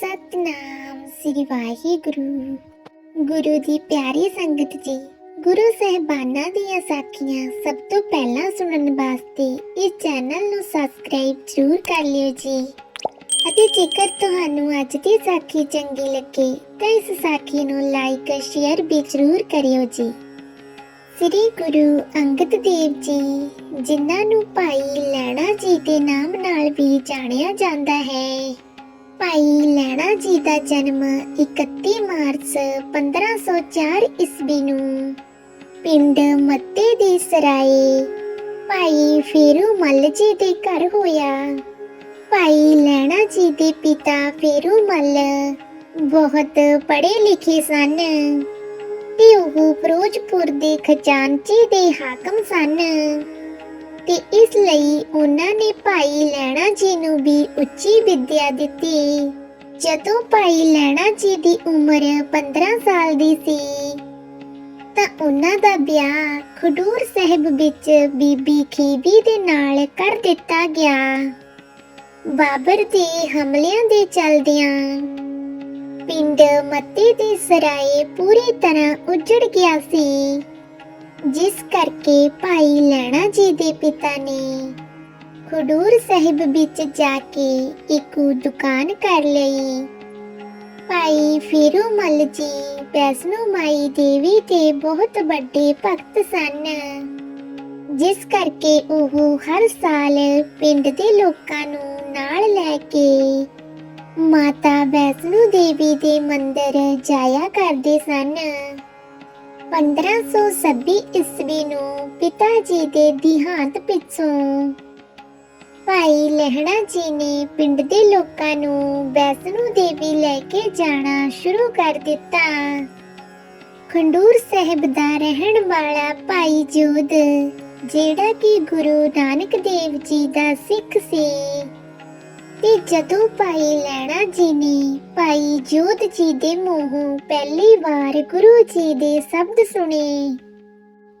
ਸਤਨਾਮ ਸ੍ਰੀ ਵਾਹਿਗੁਰੂ। ਗੁਰੂ ਦੀ ਪਿਆਰੀ ਸੰਗਤ ਜੀ, ਗੁਰੂ ਸਹਿਬਾਨਾਂ ਦੀਆਂ ਸਾਖੀਆਂ ਸਭ ਤੋਂ ਪਹਿਲਾਂ ਸੁਣਨ ਵਾਸਤੇ ਇਸ ਚੈਨਲ ਨੂੰ ਸਬਸਕ੍ਰਾਈਬ ਜ਼ਰੂਰ ਕਰ ਲਿਓ ਜੀ। ਅਤੇ ਜੇਕਰ ਤੁਹਾਨੂੰ ਅੱਜ ਦੀ ਸਾਖੀ ਚੰਗੀ ਲੱਗੇ, ਤਾਂ ਇਸ ਸਾਖੀ ਨੂੰ ਲਾਈਕ ਸ਼ੇਅਰ ਵੀ ਜ਼ਰੂਰ ਕਰਿਓ ਜੀ। ਸ੍ਰੀ ਗੁਰੂ ਅੰਗਦ ਦੇਵ ਜੀ, ਜਿਨ੍ਹਾਂ ਨੂੰ ਭਾਈ ਲੈਣਾ ਜੀ ਦੇ ਨਾਮ ਨਾਲ ਵੀ ਜਾਣਿਆ ਜਾਂਦਾ ਹੈ। ਭਾਈ ਲੈਣਾ ਜੀ ਦਾ ਜਨਮ 31 ਮਾਰਚ 1504 ਈਸਵੀ ਨੂੰ। ਪਿੰਡ ਮੱਤੇ ਦੀ ਸਰਾਏ ਭਾਈ ਫੇਰੂ ਮੱਲ ਜੀ ਦੇ ਘਰ ਹੋਇਆ। ਭਾਈ ਲੈਣਾ ਜੀ ਦੇ ਪਿਤਾ ਫੇਰੂ ਮੱਲ ਬਹੁਤ ਪੜ੍ਹੇ ਲਿਖੇ ਸਨ। ਤੇ ਉਹ ਫਿਰੋਜ਼ਪੁਰ ਦੇ ਖਜ਼ਾਨਚੀ ਦੇ ਹਾਕਮ ਸਨ। ਤੇ ਇਸ ਲਈ ਉਹਨਾਂ ਨੇ ਭਾਈ ਲੈਣਾ ਜੀ ਨੂੰ ਵੀ ਉੱਚੀ ਵਿੱਦਿਆ ਦਿੱਤੀ। ਜਦੋਂ ਭਾਈ ਲੈਣਾ ਜੀ ਦੀ ਉਮਰ 15 ਸਾਲ ਦੀ ਸੀ, ਤਾਂ ਉਹਨਾਂ ਦਾ ਵਿਆਹ ਖਡੂਰ ਸਾਹਿਬ ਵਿੱਚ ਬੀਬੀ ਖੀਬੀ ਦੇ ਨਾਲ ਕਰ ਦਿੱਤਾ ਗਿਆ। ਬਾਬਰ ਦੇ ਹਮਲਿਆਂ ਦੇ ਚਲਦਿਆਂ ਪਿੰਡ ਮੱਤੇ ਦੇ ਸਰਾਏ ਪੂਰੀ ਤਰ੍ਹਾਂ ਉਜੜ ਗਿਆ ਸੀ। ਜਿਸ ਕਰਕੇ ਭਾਈ ਲੈਣਾ ਜੀ ਦੇ ਪਿਤਾ ਨੇ ਖਡੂਰ ਸਾਹਿਬ ਵਿੱਚ ਜਾ ਕੇ ਇੱਕ ਦੁਕਾਨ ਕਰ ਲਈ। ਭਾਈ ਫੇਰੂ ਮੱਲ ਜੀ ਵੈਸ਼ਨੋ ਮਾਈ ਦੇਵੀ ਦੇ ਬਹੁਤ ਵੱਡੇ ਭਗਤ ਸਨ। ਜਿਸ ਕਰਕੇ ਉਹ ਹਰ ਸਾਲ ਪਿੰਡ ਦੇ ਲੋਕਾਂ ਨੂੰ ਨਾਲ ਲੈ ਕੇ ਮਾਤਾ ਵੈਸ਼ਨੋ ਦੇਵੀ ਦੇ ਮੰਦਿਰ ਜਾਇਆ ਕਰਦੇ ਸਨ। 1526 ਈਸਵੀ ਨੂੰ ਪਿਤਾ ਜੀ ਦੇ ਦਿਹਾਂਤ ਪਿੱਛੋਂ ਭਾਈ ਲਹਿਣਾ ਜੀ ਨੇ ਪਿੰਡ ਦੇ ਲੋਕਾਂ ਨੂੰ ਵੈਸ਼ਨੋ ਦੇਵੀ ਲੈ ਕੇ ਜਾਣਾ ਸ਼ੁਰੂ ਕਰ ਦਿੱਤਾ। ਖੰਡੂਰ ਸਾਹਿਬ ਦਾ ਰਹਿਣ ਵਾਲਾ ਭਾਈ ਜੋਧ, ਜਿਹੜਾ ਕਿ ਗੁਰੂ ਨਾਨਕ ਦੇਵ ਜੀ ਦਾ ਸਿੱਖ ਸੀ। ਤੇ ਜਦੋਂ ਭਾਈ ਲੈਣਾ ਜੀ ਨੇ, ਭਾਈ ਜੋਤ ਜੀ ਦੇ ਮੂੰਹੋਂ ਪਹਿਲੀ ਵਾਰ ਗੁਰੂ ਜੀ ਦੇ ਸ਼ਬਦ ਸੁਣੇ।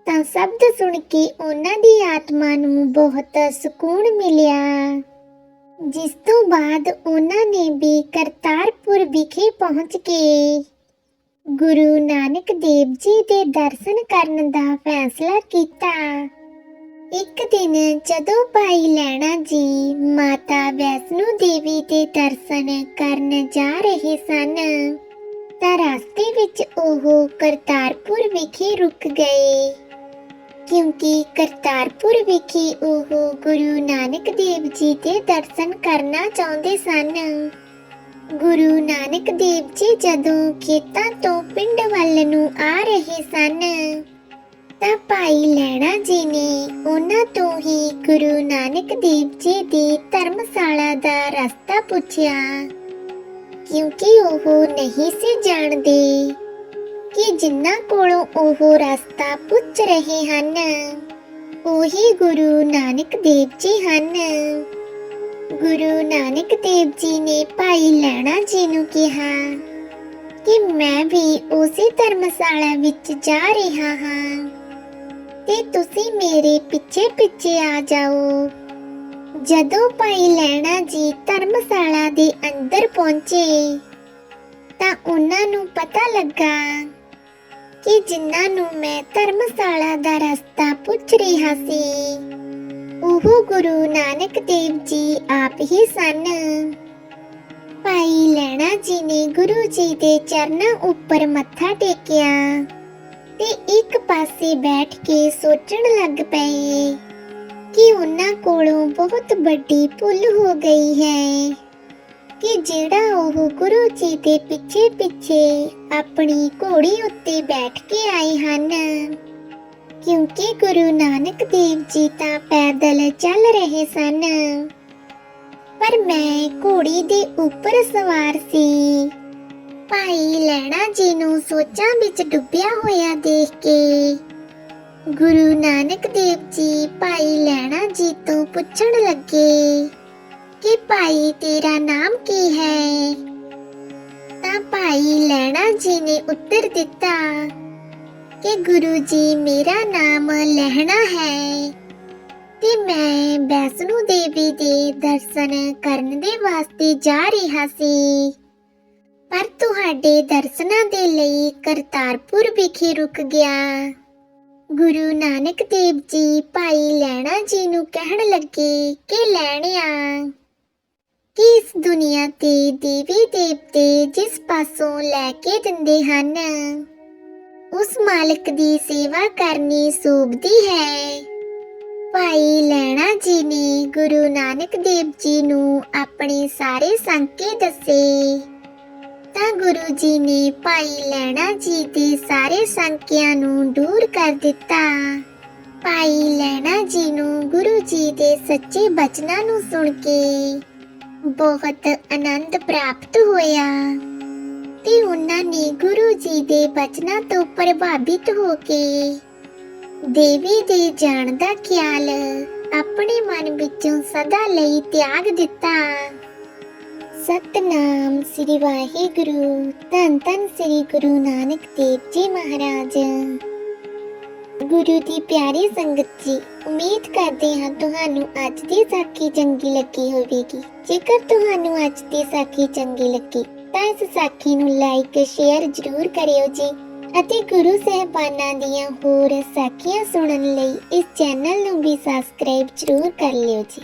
ਤਾਂ ਸ਼ਬਦ ਸੁਣ ਕੇ ਉਹਨਾਂ ਦੀ ਆਤਮਾ ਨੂੰ ਬਹੁਤ ਸਕੂਨ ਮਿਲਿਆ। ਜਿਸ ਤੋਂ ਬਾਅਦ ਉਹਨਾਂ ਨੇ ਵੀ ਕਰਤਾਰਪੁਰ ਵਿਖੇ ਪਹੁੰਚ ਕੇ ਗੁਰੂ ਨਾਨਕ ਦੇਵ ਜੀ ਦੇ ਦਰਸ਼ਨ ਕਰਨ ਦਾ ਫੈਸਲਾ ਕੀਤਾ। ਇੱਕ ਦਿਨ ਜਦੋਂ ਭਾਈ ਲੈਣਾ ਜੀ ਮਾਤਾ ਵੈਸ਼ਨੋ ਦੇਵੀ ਦੇ ਦਰਸ਼ਨ ਕਰਨ ਜਾ ਰਹੇ ਸਨ, ਤਾਂ ਰਸਤੇ ਵਿੱਚ ਉਹ ਕਰਤਾਰਪੁਰ ਵਿਖੇ ਰੁਕ ਗਏ। ਕਿਉਂਕਿ ਕਰਤਾਰਪੁਰ ਵਿਖੇ ਉਹ ਗੁਰੂ ਨਾਨਕ ਦੇਵ ਜੀ ਦੇ ਦਰਸ਼ਨ ਕਰਨਾ ਚਾਹੁੰਦੇ ਸਨ। ਗੁਰੂ ਨਾਨਕ ਦੇਵ ਜੀ ਜਦੋਂ ਖੇਤਾਂ ਤੋਂ ਪਿੰਡ ਵੱਲ ਨੂੰ ਆ ਰਹੇ ਸਨ ਤਾਂ ਭਾਈ ਲੈਣਾ ਜੀ ਨੇ। ਉਹਨਾਂ ਤੋਂ ਹੀ ਗੁਰੂ ਨਾਨਕ ਦੇਵ ਜੀ ਦੀ ਧਰਮਸ਼ਾਲਾ ਦਾ ਰਸਤਾ ਪੁੱਛਿਆ। ਕਿਉਂਕਿ ਉਹ ਨਹੀਂ ਸੀ ਜਾਣਦੇ ਕਿ ਜਿਨ੍ਹਾਂ ਕੋਲੋਂ ਉਹ ਰਸਤਾ ਪੁੱਛ ਰਹੇ ਹਨ, ਉਹੀ ਗੁਰੂ ਨਾਨਕ ਦੇਵ ਜੀ ਹਨ। ਗੁਰੂ ਨਾਨਕ ਦੇਵ ਜੀ ਨੇ ਭਾਈ ਲੈਣਾ ਜੀ ਨੂੰ ਕਿਹਾ ਕਿ ਮੈਂ ਵੀ ਉਸੇ ਧਰਮਸ਼ਾਲਾ ਵਿੱਚ ਜਾ ਰਿਹਾ ਹਾਂ। ਤੇ ਤੁਸੀਂ ਮੇਰੇ ਪਿੱਛੇ ਪਿੱਛੇ ਆ ਜਾਓ। ਜਦੋਂ ਭਾਈ ਲੈਣਾ ਜੀ ਧਰਮਸ਼ਾਲਾ ਦੇ ਅੰਦਰ ਪਹੁੰਚੇ, ਤਾਂ ਉਹਨਾਂ ਨੂੰ ਪਤਾ ਲੱਗਾ ਕਿ ਜਿਨ੍ਹਾਂ ਨੂੰ ਮੈਂ ਧਰਮਸ਼ਾਲਾ ਦਾ ਰਸਤਾ ਪੁੱਛ ਰਿਹਾ ਸੀ, ਉਹ ਗੁਰੂ ਨਾਨਕ ਦੇਵ ਜੀ ਆਪ ਹੀ ਸਨ। ਭਾਈ ਲੈਣਾ ਜੀ ਨੇ ਗੁਰੂ ਜੀ ਦੇ ਚਰਨਾਂ ਉੱਪਰ ਮੱਥਾ ਟੇਕਿਆ। ਤੇ ਇੱਕ ਪਾਸੇ ਬੈਠ ਕੇ ਸੋਚਣ ਲੱਗ ਪਏ ਕਿ ਉਹਨਾਂ ਕੋਲੋਂ ਬਹੁਤ ਵੱਡੀ ਭੁੱਲ ਹੋ ਗਈ ਹੈ ਕਿ ਜਿਹੜਾ ਉਹ ਗੁਰੂ ਜੀ ਦੇ ਪਿੱਛੇ ਪਿੱਛੇ ਆਪਣੀ ਘੋੜੀ ਉੱਤੇ ਬੈਠ ਕੇ ਆਏ ਹਨ। ਕਿਉਂਕਿ ਗੁਰੂ ਨਾਨਕ ਦੇਵ ਜੀ ਤਾਂ ਪੈਦਲ ਚੱਲ ਰਹੇ ਸਨ। ਪਰ ਮੈਂ ਘੋੜੀ ਦੇ ਉੱਪਰ ਸਵਾਰ ਸੀ। ਭਾਈ ਲੈਣਾ ਜੀ ਨੂੰ ਸੋਚਾਂ ਵਿੱਚ ਡੁੱਬਿਆ ਹੋਇਆ ਦੇਖ ਕੇ। ਗੁਰੂ ਨਾਨਕ ਦੇਵ ਜੀ ਭਾਈ ਲੈਣਾ ਜੀ ਤੋਂ ਪੁੱਛਣ ਲੱਗੇ ਕਿ ਭਾਈ ਤੇਰਾ ਨਾਮ ਕੀ ਹੈ? ਤਾਂ ਭਾਈ ਲੈਣਾ ਜੀ ਨੇ ਉੱਤਰ ਦਿੱਤਾ ਕਿ ਗੁਰੂ ਜੀ ਮੇਰਾ ਨਾਮ ਲਹਿਣਾ ਹੈ ਤੇ ਮੈਂ ਵੈਸ਼ਨੋ ਦੇਵੀ ਦੇ ਦਰਸ਼ਨ ਕਰਨ ਦੇ ਵਾਸਤੇ ਜਾ ਰਿਹਾ ਸੀ। ਪਰ ਤੁਹਾਡੇ ਦਰਸ਼ਨਾਂ ਦੇ ਲਈ ਕਰਤਾਰਪੁਰ ਵਿਖੇ ਰੁਕ ਗਿਆ। ਗੁਰੂ ਨਾਨਕ ਦੇਵ ਜੀ ਭਾਈ ਲੈਣਾ ਜੀ ਨੂੰ ਕਹਿਣ ਲੱਗੇ ਕਿ, ਲੈਣਿਆ, ਕਿ ਇਸ ਦੁਨੀਆ ਤੇ ਦੇਵੀ ਦੇਵਤੇ ਜਿਸ ਪਾਸੋਂ ਲੈ ਕੇ ਦਿੰਦੇ ਹਨ, ਉਸ ਮਾਲਕ ਦੀ ਸੇਵਾ ਕਰਨੀ ਸੂਬਦੀ ਹੈ। ਭਾਈ ਲੈਣਾ ਜੀ ਨੇ ਗੁਰੂ ਨਾਨਕ ਦੇਵ ਜੀ ਨੂੰ ਆਪਣੇ ਸਾਰੇ ਸੰਕੇ ਦੱਸੇ। ਤਾਂ ਗੁਰੂ ਜੀ ਨੇ ਭਾਈ ਲੈਣਾ ਜੀ ਦੇ ਸਾਰੇ ਸੰਕਿਆਂ ਨੂੰ ਦੂਰ ਕਰ ਦਿੱਤਾ। ਭਾਈ ਲੈਣਾ ਜੀ ਨੂੰ ਗੁਰੂ ਜੀ ਦੇ ਸੱਚੇ ਬਚਨਾਂ ਨੂੰ ਸੁਣ ਕੇ ਬਹੁਤ ਆਨੰਦ ਪ੍ਰਾਪਤ ਹੋਇਆ ਤੇ ਉਹਨਾਂ ਨੇ ਗੁਰੂ ਜੀ ਦੇ ਬਚਨਾਂ ਤੋਂ ਪ੍ਰਭਾਵਿਤ ਹੋ ਕੇ ਦੇਵੀ ਦੇ ਜਾਣ ਦਾ ਖਿਆਲ ਆਪਣੇ ਮਨ ਵਿੱਚੋਂ ਸਦਾ ਲਈ ਤਿਆਗ ਦਿੱਤਾ। ਸਤਨਾਮ ਸ੍ਰੀ ਵਾਹਿਗੁਰੂ, ਧੰਨ ਧੰਨ ਸ੍ਰੀ ਗੁਰੂ ਨਾਨਕ ਦੇਵ ਜੀ ਮਹਾਰਾਜ। ਗੁਰੂ ਦੀ ਪਿਆਰੀ ਸੰਗਤ ਜੀ, ਉਮੀਦ ਕਰਦੇ ਹਾਂ ਤੁਹਾਨੂੰ ਅੱਜ ਦੀ ਸਾਖੀ ਚੰਗੀ ਲੱਗੀ ਹੋਵੇਗੀ। ਜੇਕਰ ਤੁਹਾਨੂੰ ਅੱਜ ਦੀ ਸਾਖੀ ਚੰਗੀ ਲੱਗੀ, ਤਾਂ ਇਸ ਸਾਖੀ ਨੂੰ ਲਾਈਕ ਸ਼ੇਅਰ ਜ਼ਰੂਰ ਕਰਿਓ ਜੀ ਅਤੇ ਗੁਰੂ ਸਹਿਬਾਨਾਂ ਦੀਆਂ ਹੋਰ ਸਾਖੀਆਂ ਸੁਣਨ ਲਈ ਇਸ ਚੈਨਲ ਨੂੰ ਵੀ ਸਬਸਕ੍ਰਾਈਬ ਜ਼ਰੂਰ ਕਰ ਲਿਓ ਜੀ।